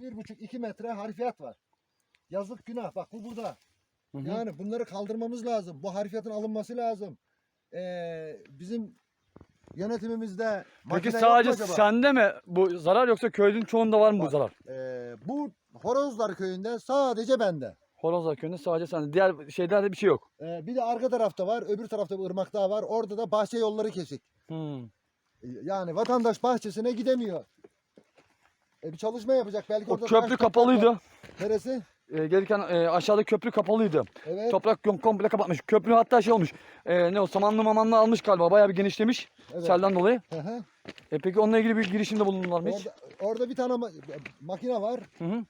bir buçuk iki metre harfiyat var. Yazık günah. Bak bu burada. Hı hı. Yani bunları kaldırmamız lazım. Bu harfiyatın alınması lazım. Ee, bizim yönetimimizde Peki makine yok mu sadece acaba? sende mi bu zarar yoksa köyün çoğunda var mı bu Var. zarar? Ee, bu Horozlar köyünde sadece bende. Horozlar köyünde sadece sende. Diğer şeylerde bir şey yok. Ee, bir de arka tarafta var. Öbür tarafta bir ırmak daha var. Orada da bahçe yolları kesik. Hmm. Yani vatandaş bahçesine gidemiyor. E, bir çalışma yapacak. Belki O orada köprü taş kapalıydı. Neresi? E, gelirken e, aşağıda köprü kapalıydı. Evet. Toprak kom- komple kapatmış. Köprü hatta şey olmuş. E, ne o samanlı mamanlı almış galiba. Bayağı bir genişlemiş. evet. Selden dolayı. Hı hı. E, peki onunla ilgili bir girişimde bulundular mı hiç? Orada, orada bir tane ma- makine var. Hı hı.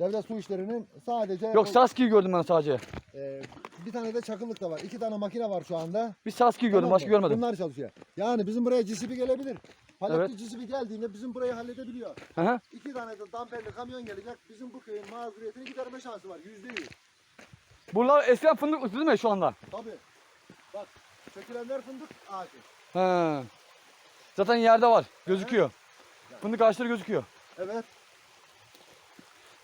Devlet su işlerinin sadece Yok Saski'yi gördüm ben sadece. e, bir tane de çakıllık da var. İki tane makine var şu anda. Bir Saski'yi gördüm Tamam başka mı? görmedim. Bunlar çalışıyor. Yani bizim buraya GCP gelebilir. Paletli. GCP geldiğinde bizim burayı halledebiliyor. Hı hı. İki tane de damperli kamyon gelecek. Bizim bu köyün mağduriyetini giderme şansı var. Yüzde yüz. Buralar eskiden fındık değil mi şu anda? Tabii. Bak sökülenler fındık ağacı. He. Zaten yerde var. Gözüküyor. Fındık ağaçları gözüküyor. Evet.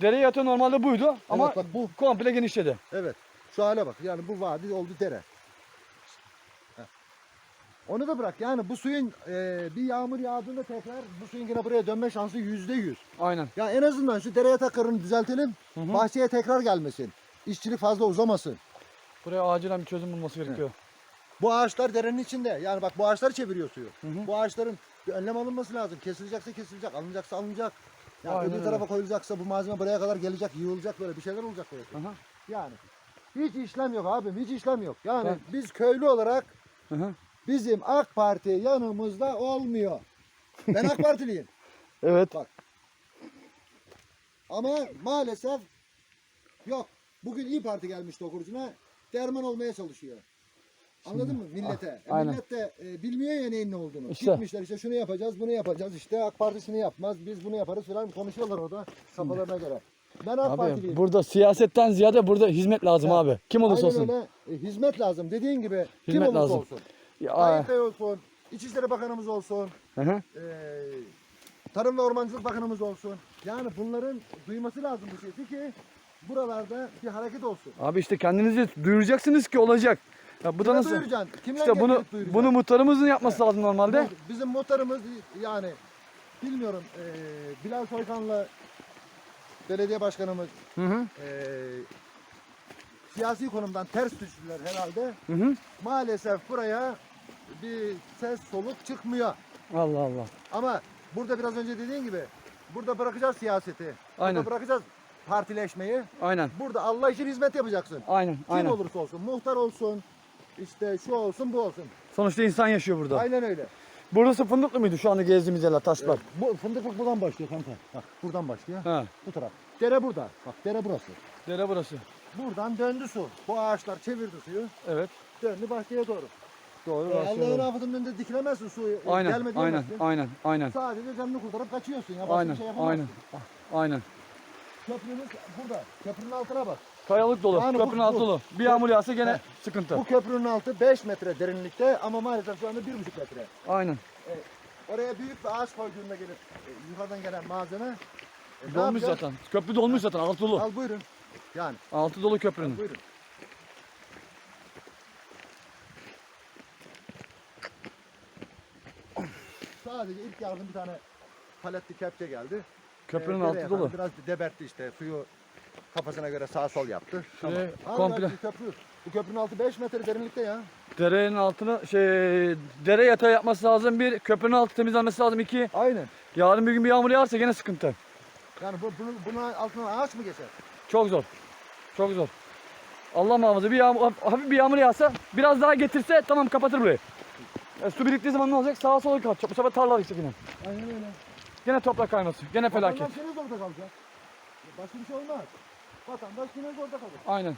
Dere yatağı normalde buydu ama evet, bak bu. komple genişledi. Evet. Şu hale bak. Yani bu vadi oldu dere. Heh. Onu da bırak. Yani bu suyun e, bir yağmur yağdığında tekrar bu suyun yine buraya dönme şansı yüzde yüz. Aynen. Ya en azından şu dere yataklarını düzeltelim. Hı. Bahçeye tekrar gelmesin. İşçilik fazla uzamasın. Buraya acilen bir çözüm bulması gerekiyor. Bu ağaçlar derenin içinde. Yani bak bu ağaçlar çeviriyor suyu. Bu ağaçların bir önlem alınması lazım. Kesilecekse kesilecek, alınacaksa alınacak. Ya Aynen öbür öyle. tarafa koyulacaksa bu malzeme buraya kadar gelecek, yığılacak böyle bir şeyler olacak böyle. Aha. Yani hiç işlem yok abim, hiç işlem yok. Yani Ben- biz köylü olarak hı. bizim AK Parti yanımızda olmuyor. Ben AK Partiliyim. Evet. Ama maalesef yok. Bugün İyi Parti gelmiş dokurucuna derman olmaya çalışıyor. Anladın mı millete? E, Ah, aynen. millet de e, bilmiyor ya neyin ne olduğunu. İşte. Gitmişler işte şunu yapacağız, bunu yapacağız. İşte AK Partisi'ni yapmaz, biz bunu yaparız falan konuşuyorlar orada kafalarına göre. Ben AK Abi Partiliyim. burada siyasetten ziyade burada hizmet lazım Ha, abi. Kim olursa Aynen olsun. öyle. E, hizmet lazım. Dediğin gibi kim Hizmet olursa lazım. olsun. Ya, Tayyip Bey olsun, İçişleri Bakanımız olsun, Hı hı. e, Tarım ve Ormancılık Bakanımız olsun. Yani bunların duyması lazım bu sesi ki buralarda bir hareket olsun. Abi işte kendinizi duyuracaksınız ki olacak. Ya bu da Kime nasıl? duyuracaksın? Kimle İşte bunu gelip duyuracaksın? bunu muhtarımızın yapması lazım normalde. Bu- Bizim muhtarımız yani bilmiyorum e, Bilal Soykan'la belediye başkanımız Hı hı. e, siyasi konumdan ters düştüler herhalde. Hı hı. Maalesef buraya bir ses soluk çıkmıyor. Allah Allah. Ama burada biraz önce dediğin gibi burada bırakacağız siyaseti. Aynen. Burada bırakacağız partileşmeyi. Aynen. Burada Allah için hizmet yapacaksın. Aynen. Kim Aynen. olursa olsun, muhtar olsun, işte şu olsun, bu olsun. Sonuçta insan yaşıyor burada. Aynen öyle. Burası fındıklı mıydı şu anda gezdiğimiz yerler taşlar? Evet, bu fındıklık buradan başlıyor kanka. Bak buradan başlıyor. Ha. Bu taraf. Dere burada. Bak dere burası. Dere burası. Buradan döndü su. Bu ağaçlar çevirdi suyu. Evet. Döndü bahçeye doğru. Doğru. Ee, burası Allah'ın afetinin önünde dikilemezsin su. e, Aynen. Gelme Aynen. Aynen. Aynen. Sadece canını kurtarıp kaçıyorsun ya. Başka Aynen. bir şey yapamazsın. Aynen. Aynen. Köprümüz burada. Köprünün altına bak. Kayalık dolu. Yani Köprünün altı dolu. Bir yağmur yağsa gene Heh. Sıkıntı. Bu köprünün altı 5 metre derinlikte ama maalesef şu anda 1,5 metre. Aynen. Oraya büyük bir ağaç koyduğunda gelip e, yukarıdan gelen malzeme e, Dolmuş yapacağız? zaten. Köprü dolmuş zaten. Altı dolu. Al buyurun. Yani Altı dolu köprünün. buyurun. Sadece ilk yardım bir tane paletli kepçe geldi. Köprünün Ee, altı dolu. Biraz debertti işte suyu kafasına göre sağ sol yaptı. Şuraya Al komple- bu köprü. Bu köprünün altı 5 metre derinlikte ya. Derenin altına şey dere yatağı yapması lazım. Bir köprünün altı temizlenmesi lazım. İki Aynen. yarın bir gün bir yağmur yağarsa gene sıkıntı. Yani bu, bunu, bunun altından ağaç mı geçer? Çok zor. Çok zor. Allah muhafaza bir yağmur, hafif bir yağmur yağsa biraz daha getirse tamam kapatır burayı. E, su biriktiği zaman ne olacak? Sağa sola kalkacak. Bu sefer tarlalar gidecek yine. Aynen öyle. Gene toprak kayması. Gene felaket. Vatandaş yine zorda kalacak. Başka bir şey olmaz. Vatandaş yine zorda kalır. Aynen.